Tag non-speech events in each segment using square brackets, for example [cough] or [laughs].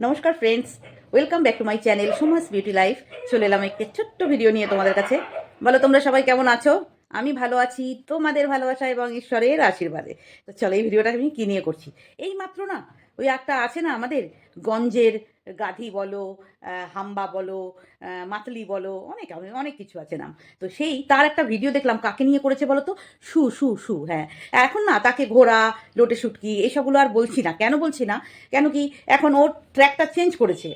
নমস্কার friends welcome back to my channel Suma's beauty life চলে এলাম একটি ছোট্ট ভিডিও নিয়ে তোমাদের কাছে। বলো, তোমরা সবাই কেমন আছো? আমি ভালো আছি, তোমাদের ভালোবাসা এবং ঈশ্বরের আশীর্বাদে। তো চলো, এই ভিডিওটা আমি কী নিয়ে করছি? এই মাত্র না, ওই একটা আছে না আমাদের, গঞ্জের গাধি বলো হাম্বা বলো মাতলি বলো, অনেক, অনেক- কিছু আছে নাম। তো সেই, তার একটা ভিডিও দেখলাম, কাকে নিয়ে করেছে বলো তো? সু সু সু হ্যাঁ। এখন না, তাকে ঘোড়া, লোটে শুটকি এসবগুলো আর বলছি না। কেন বলছি না? কেন কি, এখন ওর ট্র্যাকটা চেঞ্জ করেছে।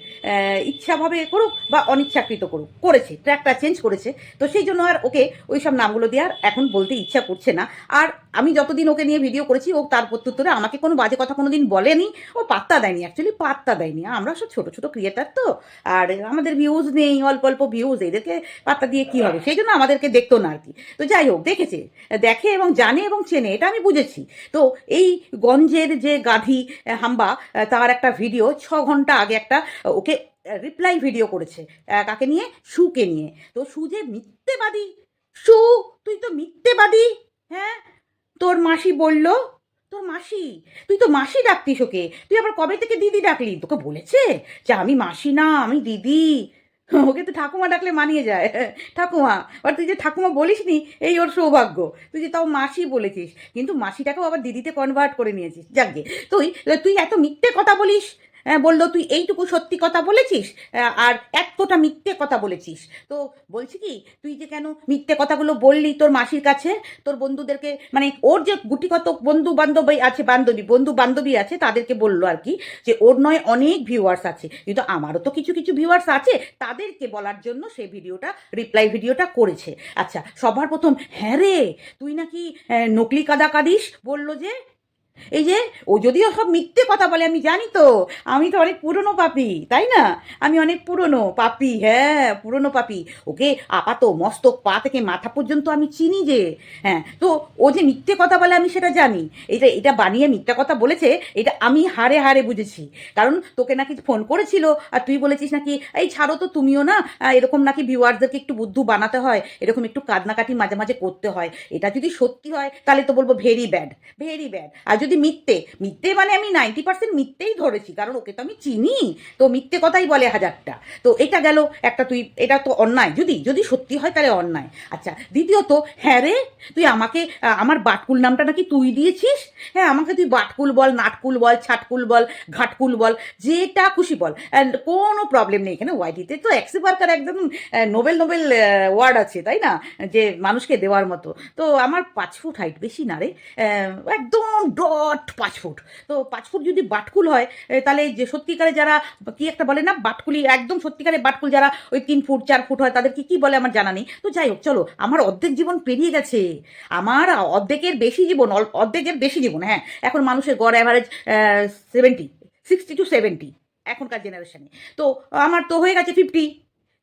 ইচ্ছাভাবে করুক বা অনিচ্ছাকৃত করুক, করেছে। ট্র্যাকটা চেঞ্জ করেছে। তো সেই জন্য আর ওকে ওই সব নামগুলো দিয়ে আর এখন বলতে ইচ্ছা করছে না। আর আমি যতদিন ওকে নিয়ে ভিডিও করেছি, ও তার প্রত্যুত্তরে আমাকে কোনো বাজে কথা কোনো দিন বলেনি। ও পাত্তা দেয়নি অ্যাকচুয়ালি পাত্তা দেয়নি। আমরা সব ছোটো ছোটো ক্রিয়েটার তো। আর আমাদের ভিউজ নেই অল্প অল্প ভিউজ এদেরকে পাত্তা দিয়ে কি হবে? সেই জন্য আমাদেরকে দেখতো না আর কি। তো যাই হোক, দেখেছে, দেখে এবং জানে এবং চেনে, এটা আমি বুঝেছি। তো এই গঞ্জের যে গাধি হাম্বা তার একটা ভিডিও ছ ঘণ্টা আগে একটা ওকে রিপ্লাই ভিডিও করেছে কাকে নিয়ে? সুকে নিয়ে। তো সু যে মিথ্যেবাদী, সু, তুই তো মিথ্যেবাদী হ্যাঁ? তোর মাসি বলল, তোর মাসি, তুই তো মাসি ডাকতিস ওকে, তুই আবার কবে থেকে দিদি ডাকলি? তোকে বলেছে যে আমি মাসি না, আমি দিদি। ওকে তো ঠাকুমা ডাকলে মানিয়ে যায়। ঠাকুমা আর তুই যে ঠাকুমা বলিস নি এই ওর সৌভাগ্য। তুই যে তাও মাসি বলেছিস, কিন্তু মাসিটাকেও আবার দিদিতে কনভার্ট করে নিয়েছিস। যাকে তুই তুই এত মিথ্যে কথা বলিস হ্যাঁ, বলল তুই এইটুকু সত্যি কথা বলেছিস আর এতটা মিথ্যে কথা বলেছিস? তো বলছি কি তুই যে কেন মিথ্যে কথাগুলো বললি তোর মাসির কাছে তোর বন্ধুদেরকে মানে ওর যে গুটিকত বন্ধু বান্ধবী আছে বান্ধবী বন্ধু বান্ধবী আছে তাদেরকে বলল আর কি যে ওর নয় অনেক ভিউয়ার্স আছে কিন্তু আমারও তো কিছু কিছু ভিউয়ার্স আছে তাদেরকে বলার জন্য সে ভিডিওটা রিপ্লাই ভিডিওটা করেছে। আচ্ছা সবার প্রথম হ্যাঁ রে তুই নাকি নকলি কাদা কাদিস বলল যে এই যে, ও যদিও সব মিথ্যে কথা বলে, আমি জানি তো। আমি তো অনেক পুরনো পাপি, তাই না? আমি অনেক পুরনো পাপি হ্যাঁ পুরনো পাপি। ওকে আপাত মস্তক পা থেকে মাথা পর্যন্ত আমি চিনি যে হ্যাঁ তো ও যে মিথ্যে কথা বলে, আমি সেটা জানি। এটা এটা বানিয়ে মিথ্যা কথা বলেছে, এটা আমি হারে হারে বুঝেছি। কারণ তোকে নাকি ফোন করেছিল, আর তুই বলেছিস নাকি, এই ছাড়ো তো, তুমিও না এরকম নাকি ভিউয়ার্সদেরকে একটু বুদ্ধু বানাতে হয়, এরকম একটু কান্নাকাটি মাঝে মাঝে করতে হয়। এটা যদি সত্যি হয়, তাহলে তো বলব ভেরি ব্যাড ভেরি ব্যাড আর যদি মিথ্যে মিথ্যে মানে আমি নাইনটি পার্সেন্ট মিথ্যেই ধরেছি, কারণ ওকে তো আমি চিনি, তো মিথ্যে কথাই বলে হাজারটা। তো এটা গেল একটা তুই, এটা তো অন্যায়, যদি যদি সত্যি হয় তাহলে অন্যায়। আচ্ছা দ্বিতীয়ত হ্যাঁ রে, তুই আমাকে আমার বাটকুল নামটা নাকি তুই দিয়েছিস? হ্যাঁ আমাকে তুই বাটকুল বল, নাটকুল বল, ছাটকুল বল, ঘাটকুল বল, যেটা খুশি বল। কোনো প্রবলেম নেই, এখানে ওয়াইটিতে তো একসে পার্কার একদম নোবেল নোবেল ওয়ার্ড আছে, তাই না? যে মানুষকে দেওয়ার মতো। তো আমার পাঁচ ফুট হাইট বেশি না রে একদম ডট পাঁচ ফুট। তো পাঁচ ফুট যদি বাটকুল হয় তাহলে যে সত্যিকারে যারা, কি একটা বলে না, বাটকুলি, একদম সত্যিকারে বাটকুল যারা ওই তিন ফুট, চার ফুট হয়, তাদেরকে কি বলে আমার জানা নেই। তো যাই হোক, চলো, আমার অর্ধেক জীবন পেরিয়ে গেছে। আমার অর্ধেকের বেশি জীবন অর্ধেকের বেশি জীবন হ্যাঁ। এখন মানুষের গড় average seventy sixty to seventy এখনকার জেনারেশনে তো, আমার তো হয়ে গেছে ফিফটি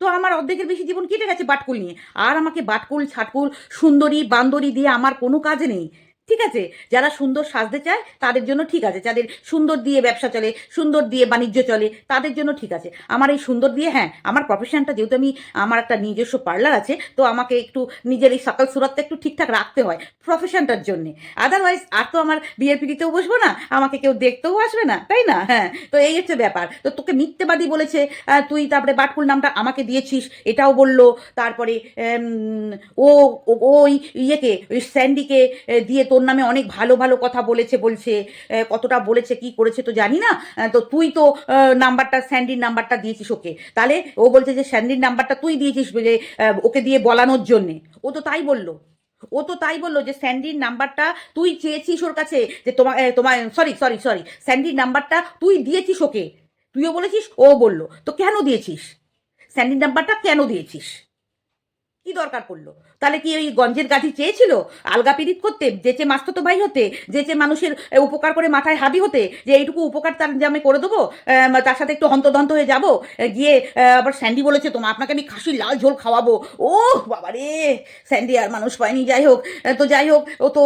তো আমার অর্ধেকের বেশি জীবন কেটে গেছে বাটকুল নিয়ে। আর আমাকে বাটকুল, ছাটকুল, সুন্দরী, বান্দরী দিয়ে আমার কোনো কাজ নেই। ঠিক আছে? যারা সুন্দর সাজতে চায়, তাদের জন্য ঠিক আছে। যাদের সুন্দর দিয়ে ব্যবসা চলে, সুন্দর দিয়ে বাণিজ্য চলে, তাদের জন্য ঠিক আছে। আমার এই সুন্দর দিয়ে হ্যাঁ আমার প্রফেশনটা যেহেতু আমি, আমার একটা নিজস্ব পার্লার আছে, তো আমাকে একটু নিজের এই সকাল সুরতটা একটু ঠিকঠাক রাখতে হয় প্রফেশনটার জন্যে। আদারওয়াইজ আর তো আমার বিয়ের পিড়িতেও বসবো না, আমাকে কেউ দেখতেও আসবে না, তাই না? হ্যাঁ তো এই হচ্ছে ব্যাপার। তো তোকে মিথ্যেবাদী বলেছে তুই তারপরে বাটকুল নামটা আমাকে দিয়েছিস, এটাও বলল, তারপরে ও- ওই ইয়েকে, ওই স্যান্ডিকে দিয়ে তোর নামে অনেক ভালো ভালো কথা বলেছে, বলছে কতটা বলেছে, কি করেছে তো জানি না। তো তুই তো নাম্বারটা, স্যান্ডির নাম্বারটা দিয়েছিস ওকে। তাহলে ও বলছে যে, স্যান্ডির নাম্বারটা তুই দিয়েছিস যে ওকে দিয়ে বলানোর জন্যে। ও তো তাই বলল। ও তো তাই বলল যে, স্যান্ডির নাম্বারটা তুই চেয়েছিস ওর কাছে যে তোমার তোমার সরি সরি সরি, স্যান্ডির নাম্বারটা তুই দিয়েছিস ওকে। তুইও বলেছিস, ও বলল। তো কেন দিয়েছিস? স্যান্ডির নাম্বারটা কেন দিয়েছিস? কি দরকার পড়ল? তাহলে কি ওই গঞ্জের গাধি চেয়েছিল? আলগা পিরিত করতে? যেচে মাস্ততো ভাই হতে? যেচে মানুষের উপকার করে মাথায় হাবি হতে? যে এইটুকু উপকার তার যে আমি করে দেবো? তার সাথে একটু হন্তদন্ত হয়ে যাব? গিয়ে আবার স্যান্ডি বলেছে তোমার আপনাকে আমি খাসির লাল ঝোল খাওয়াবো। ও বাবারে! স্যান্ডি আর মানুষ পায়নি, যাই হোক। তো যাই হোক, ও তো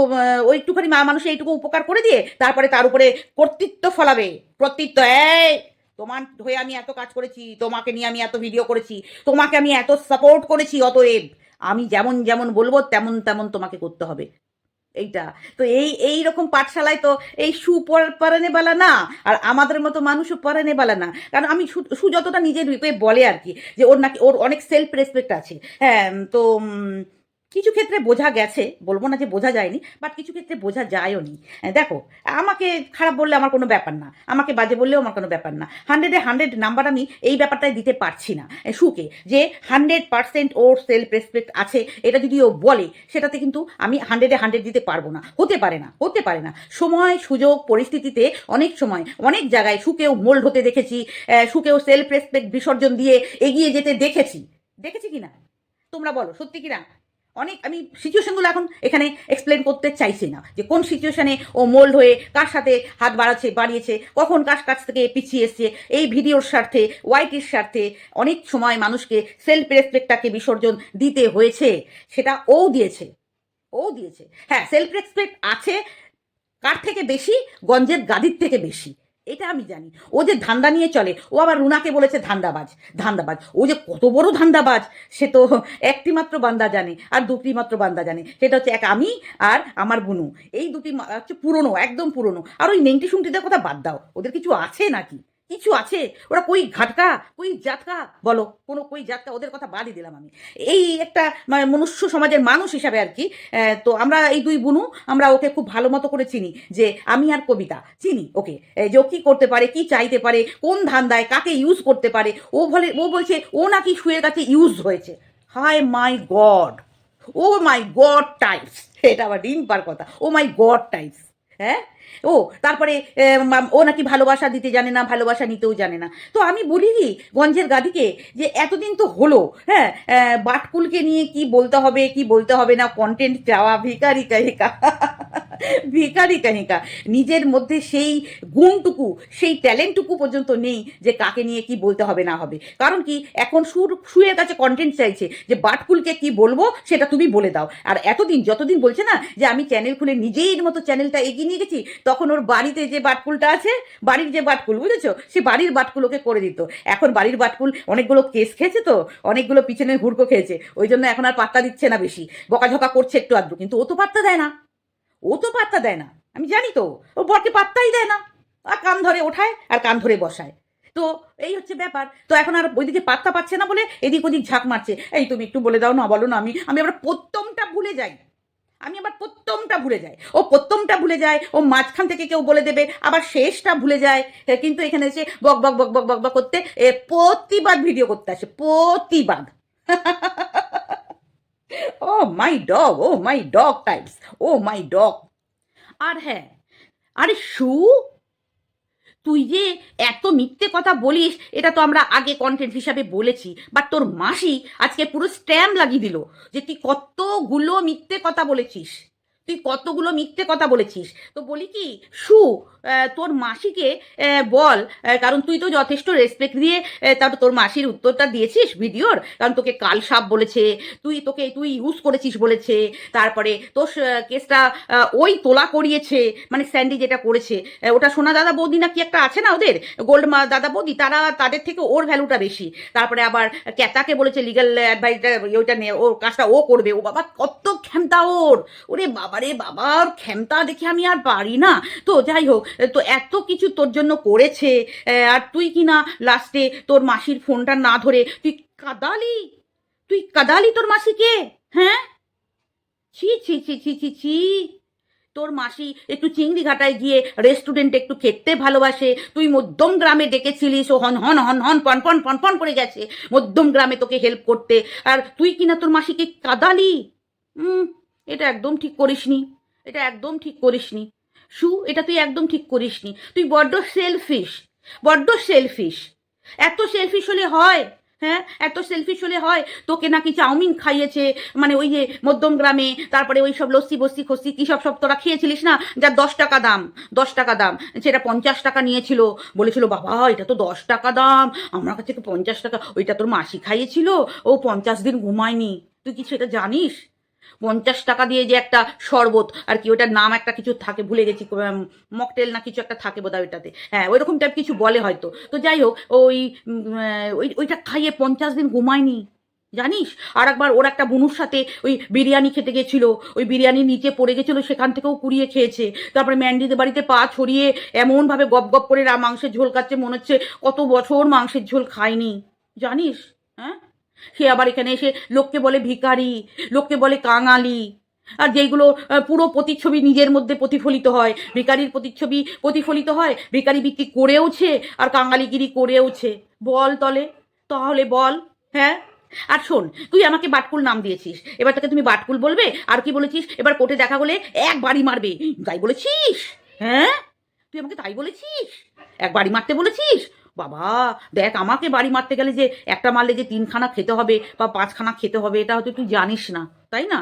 ওই একটুখানি মা মানুষ এইটুকু উপকার করে দিয়ে, তারপরে তার উপরে কর্তৃত্ব ফলাবে। কর্তৃত্ব, এই! তোমার হয়ে আমি এত কাজ করেছি, তোমাকে নিয়ে আমি এত ভিডিও করেছি, তোমাকে আমি এত সাপোর্ট করেছি অতএব আমি যেমন যেমন বলব তেমন তেমন তোমাকে করতে হবে। এইটা। তো এই এই রকম পাঠশালায় তো এই সু পর- পরানে বালা না, আর আমাদের মতো মানুষও পরানে বালা না। কারণ আমি সু যতটা নিজের রূপে বলে আর কি, যে ওর নাকি, ওর অনেক সেলফ রেসপেক্ট আছে। হ্যাঁ তো কিছু ক্ষেত্রে বোঝা গেছে, বলব না যে বোঝা যায়নি বাট কিছু ক্ষেত্রে বোঝা যায়ও নি। দেখো, আমাকে খারাপ বললে আমার কোনো ব্যাপার না, আমাকে বাজে বললেও আমার কোনো ব্যাপার না। হান্ড্রেডে হান্ড্রেড নাম্বার আমি এই ব্যাপারটাই দিতে পারছি না। সুকে যে হান্ড্রেড পার্সেন্ট ওর সেলফ রেসপেক্ট আছে, এটা যদি ও বলে, সেটাতে কিন্তু আমি হান্ড্রেডে হান্ড্রেড দিতে পারব না। হতে পারে না, হতে পারে না। সময়, সুযোগ, পরিস্থিতিতে অনেক সময়, অনেক জায়গায় সুকেও মোল্ড হতে দেখেছি সুকেও সেলফ রেসপেক্ট বিসর্জন দিয়ে এগিয়ে যেতে দেখেছি। দেখেছি কি না তোমরা বলো, সত্যি কি না অনেক, আমি সিচুয়েশনগুলো এখন এখানে এক্সপ্লেন করতে চাইছি না যে কোন সিচুয়েশনে ও মোল্ড হয়ে কার সাথে হাত বাড়াচ্ছে, বাড়িয়েছে, কখন কার কাছ থেকে পিছিয়ে এসছে, এই ভিডিওর স্বার্থে ওয়াইটির স্বার্থে অনেক সময় মানুষকে সেলফ রেসপেক্টটাকে বিসর্জন দিতে হয়েছে, সেটা ও দিয়েছে ও দিয়েছে। হ্যাঁ সেলফ রেসপেক্ট আছে, কার থেকে বেশি? গঞ্জের গাদির থেকে বেশি। এটা আমি জানি। ও যে ধান্দা নিয়ে চলে, ও আবার রুনাকে বলেছে ধান্দাবাজ ধান্দাবাজ। ও যে কত বড় ধান্দাবাজ, সে তো একটি মাত্র বান্দা জানে আর দুটি মাত্র বান্দা জানে। সেটা হচ্ছে এক আমি আর আমার বুনু। এই দুটি হচ্ছে পুরনো, একদম পুরনো। আর ওই নেংটি শুনটিদের কথা বাদ দাও। ওদের কিছু আছে নাকি? কিছু আছে? ওরা কই ঘাটকা? কই জাতকা? বলো। কোনো কই জাতকা? ওদের কথা বাদই দিলাম আমি। এই একটা মানে মনুষ্য সমাজের মানুষ হিসাবে আর কি তো আমরা এই দুই বুনু, আমরা ওকে খুব ভালো মতো করে চিনি যে আমি আর কবিতা, চিনি ওকে। যে ও কি করতে পারে, কি চাইতে পারে, কোন ধান্দায় কাকে ইউজ করতে পারে, ও বলে, ও বলছে, ও নাকি শুয়ের কাছে ইউজ হয়েছে। Hi my god. Oh my god types. এটা আবার ডিম্পার কথা। Oh my god types. হ্যাঁ? ও, তারপরে ও নাকি ভালোবাসা দিতে জানে না, ভালোবাসা নিতেও জানে না। তো আমি বলি কি, গঞ্জের গাদিকে যে এতদিন তো হলো হ্যাঁ বাটকুলকে নিয়ে কি বলতে হবে, কি বলতে হবে না কন্টেন্ট চাওয়া ভিকারি কাহিকা ভিকারি কাহিকা। নিজের মধ্যে সেই গুণটুকু, সেই ট্যালেন্টটুকু পর্যন্ত নেই যে কাকে নিয়ে কি বলতে হবে না হবে। কারণ কি, এখন সুর সুয়ের কাছে কন্টেন্ট চাইছে যে বাটকুলকে কি বলব, সেটা তুমি বলে দাও। আর এতদিন, যতদিন বলছে না যে আমি চ্যানেল খুলে নিজের মতো চ্যানেলটা এগিয়ে নিয়ে গেছি, তখন ওর বাড়িতে যে বাটকুলটা আছে, বাড়ির যে বাটকুল, বুঝেছ? সে বাড়ির বাটকুলোকে করে দিত। এখন বাড়ির বাটকুল অনেকগুলো কেস খেয়েছে তো, অনেকগুলো পিছনে হুড়কো খেয়েছে। ওই জন্য এখন আর পাত্তা দিচ্ছে না বেশি। বকাঝকা করছে একটু আধটু, কিন্তু ও তো পাত্তা দেয় না। ও তো পাত্তা দেয় না। আমি জানি তো, ও বরকে পাত্তাই দেয় না। আর কান ধরে ওঠায়, আর কান ধরে বসায়। তো এই হচ্ছে ব্যাপার। তো এখন আর ওইদিকে পাত্তা পাচ্ছে না বলে এদিক ওদিক ঝাঁক মারছে। এই তুমি একটু বলে দাও না, বলো না আমি আমি আবার প্রত্যমটা ভুলে যাই। আমি আবার প্রত্যমটা ভুলে যাই। ও প্রত্যমটা ভুলে যায় ও মাঝখান থেকে কেউ বলে দেবে আবার শেষটা ভুলে যায়। কিন্তু এখানে এসে বক বক বক বক বক বক করতে এ, প্রতিবাদ ভিডিও করতে আসে প্রতিবাদ। ও my dog oh my dog types oh my dog আর হ্যাঁ আরে শু তুই যে এত মিথ্যে কথা বলিস, এটা তো আমরা আগে কন্টেন্ট হিসাবে বলেছি। বাট তোর মাসি আজকে পুরো স্ট্যাম্প লাগিয়ে দিল যে তুই কতগুলো মিথ্যে কথা বলেছিস। তুই কতগুলো মিথ্যে কথা বলেছিস? তো বলি কি, সু তোর মাসিকে বল কারণ তুই তো যথেষ্ট রেসপেক্ট দিয়ে তারপর তোর মাসির উত্তরটা দিয়েছিস ভিডিওর, কারণ তোকে কাল সাপ বলেছে, তুই তোকে, তুই ইউজ করেছিস বলেছে, তারপরে তোর কেসটা ওই তোলা করিয়েছে মানে স্যান্ডি যেটা করেছে ওটা সোনা দাদা বৌদি না কি একটা আছে না ওদের? গোল্ড মা, দাদা বৌদি, তারা তাদের থেকে ওর ভ্যালুটা বেশি। তারপরে আবার ক্যাতাকে বলেছে লিগাল অ্যাডভাইসটা ওইটা নিয়ে ওর কাজটা ও করবে, ও বাবা কত ক্ষমতা ওর! ওরে বাবারে বাবার ক্ষমতা দেখে আমি আর পারি না। তো যাই হোক, তো এত কিছু তোর জন্য করেছে আর তুই কি না লাস্টে তোর মাসির ফোনটা না ধরে, তুই কাদালি? তুই কাদালি তোর মাসিকে? হ্যাঁ? ছি ছি ছি ছি ছি ছি। তোর মাসি একটু চিংড়ি ঘাটায় গিয়ে রেস্টুরেন্টে একটু খেতে ভালোবাসে। তুই মধ্যম গ্রামে ডেকেছিলিস, ও হন হন হন হন, পন পন পন পন করে গেছে। মধ্যম গ্রামে তোকে হেল্প করতে। আর তুই কিনা তোর মাসিকে কাদালি? হুম এটা একদম ঠিক করিসনি। এটা একদম ঠিক করিসনি। শু এটা তুই একদম ঠিক করিসনি। তুই বড্ড সেলফিশ বড্ড সেলফিশ এত সেলফিশ হলে হয় হ্যাঁ? এত সেলফিশ হলে হয়। তোকে নাকি চাউমিন খাইয়েছে মানে ওই যে মধ্যম গ্রামে, তারপরে ওই সব লস্যি বস্তি খস্তি কী সব সব তোরা খেয়েছিলিস না? যার দশ টাকা দাম, দশ টাকা দাম। সেটা পঞ্চাশ টাকা নিয়েছিল। বলেছিল, বাবা, এটা তো দশ টাকা দাম। আমার কাছে পঞ্চাশ টাকা। ওইটা তোর মাসি খাইয়েছিল। ও পঞ্চাশ দিন ঘুমায়নি। তুই কি সেটা জানিস? পঞ্চাশ টাকা দিয়ে যে একটা শরবত, আর কি ওটার নাম একটা কিছু থাকে, ভুলে গেছি মকটেল না কিছু একটা থাকে বোধহয় ওইটাতে। হ্যাঁ ওই রকম টাইপ কিছু বলে হয়তো। তো যাই হোক, ওই ওই, ওইটা খাইয়ে পঞ্চাশ দিন ঘুমায়নি, জানিস? আর একবার ওর একটা বুনুর সাথে ওই বিরিয়ানি খেতে গেছিল, ওই বিরিয়ানি নিচে পড়ে গেছিল, সেখান থেকেও কুড়িয়ে খেয়েছে। তারপরে ম্যান্ডিদের বাড়িতে পা ছড়িয়ে এমনভাবে গপ গপ করে মাংসের ঝোল খাচ্ছে, মনে হচ্ছে কত বছর মাংসের ঝোল খায়নি জানিস? হ্যাঁ? সে আবার এখানে এসে লোককে বলে ভিখারি, লোককে বলে কাঙালি। আর যেইগুলো পুরো প্রতিচ্ছবি নিজের মধ্যে প্রতিফলিত হয়। ভিকারির প্রতিচ্ছবি প্রতিফলিত হয় ভিকারি বৃত্তি করেওছে আর কাঙালিগিরি করেওছে। বল তলে, তাহলে বল হ্যাঁ? আর শোন, তুই আমাকে বাটকুল নাম দিয়েছিস। এবার তাকে তুমি বাটকুল বলবে, আর কি বলেছিস? এবার কোর্টে দেখা হলে এক বাড়ি মারবে। তাই বলেছিস? হ্যাঁ? তুই আমাকে তাই বলেছিস? এক বাড়ি মারতে বলেছিস? বাবা, দেখ আমাকে বাড়ি মারতে গেলে যে একটা মারলে যে তিনখানা খেতে হবে বা পাঁচখানা খেতে হবে, এটা হয়তো তুই জানিস না। তাই না?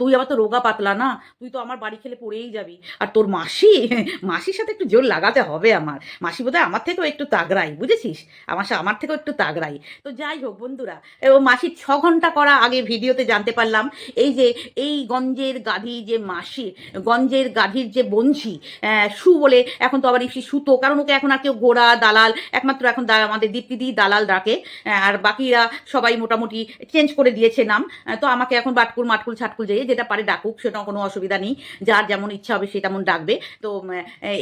তুই আবার তো রোগা পাতলা না, তুই তো আমার বাড়ি খেলে পড়েই যাবি। আর তোর মাসি, [laughs] মাসির সাথে একটু জোর লাগাতে হবে আমার। মাসি বোধহয় আমার থেকেও একটু তাগড়াই, বুঝেছিস? আমার আমার থেকেও একটু তাগড়াই। তো যাই হোক বন্ধুরা, ও মাসির ছ ঘণ্টা করা আগে ভিডিওতে জানতে পারলাম, এই যে, এই গঞ্জের গাধি যে মাসি, গঞ্জের গাধির যে বঞ্শী সু বলে এখন তো আবার ইসি সুতো, কারণ ওকে এখন আর কেউ গোড়া, দালাল, একমাত্র এখন আমাদের দীপ্তিদি দালাল ডাকে আর বাকিরা সবাই মোটামুটি চেঞ্জ করে দিয়েছে নাম তো আমাকে এখন বাটকুল মাটকুল ছাটকুল যেয়ে যেটা পারে ডাকুক সেটা কোনো অসুবিধা নেই। যার যেমন ইচ্ছা হবে সে তেমন ডাকবে। তো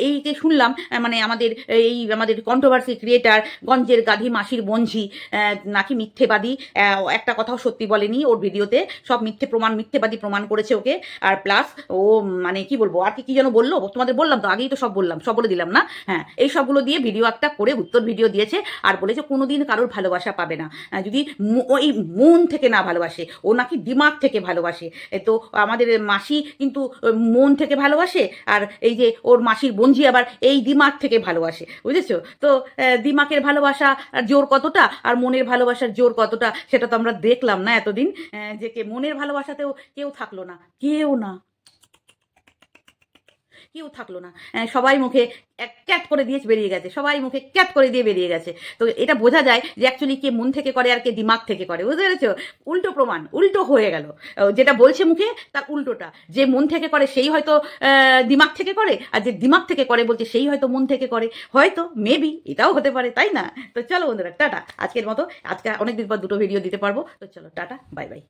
এই যে শুনলাম মানে আমাদের এই আমাদের কন্ট্রোভার্সি ক্রিয়েটার গঞ্জের গাধি মাসির আহ, নাকি মিথ্যেবাদী একটা কথাও সত্যি বলেনি ওর ভিডিওতে। সব মিথ্যে প্রমাণ মিথ্যেবাদী প্রমাণ করেছে ওকে। আর প্লাস ও মানে কি বলব আর কি কি যেন বলল? তোমাদের বললাম তো আগেই তো সব বললাম সব বলে দিলাম না? হ্যাঁ এই সবগুলো দিয়ে ভিডিও একটা করে উত্তর ভিডিও দিয়েছে আর বলেছে কোনোদিন কারোর ভালোবাসা পাবে না। যদি ওই মন থেকে না ভালোবাসে ও নাকি দিমাগ থেকে ভালোবাসে। তো আমাদের মাসি কিন্তু মন থেকে ভালোবাসে আর এই যে ওর মাসির বঞ্জি আবার এই দিমাগ থেকে ভালোবাসে, বুঝেছ? তো দিমাকের ভালোবাসা আর জোর কতটা আর মনের ভালোবাসার জোর কতটা সেটা তো আমরা দেখলাম না এতদিন যে কে মনের ভালোবাসাতেও কেউ থাকল না, কেউ না। কেউ থাকল না। সবাই মুখে এক ক্যাট করে দিয়ে বেরিয়ে গেছে। সবাই মুখে ক্যাট করে দিয়ে বেরিয়ে গেছে। তো এটা বোঝা যায় যে অ্যাকচুয়ালি কে মন থেকে করে আর কে দিমাগ থেকে করে। বুঝতে পেরেছ? উল্টো প্রমাণ, উল্টো হয়ে গেল। যেটা বলছে মুখে, তার উল্টোটা। যে মন থেকে করে, সেই হয়তো দিমাগ থেকে করে, আর যে দিমাগ থেকে করে বলছে, সেই হয়তো মন থেকে করে। হয়তো মেবি এটাও হতে পারে, তাই না? তো চলো বন্ধুরা, টাটা। আজকের মতো, আজকে অনেকদিন পর দুটো ভিডিও দিতে পারব। তো চলো, টাটা বাই বাই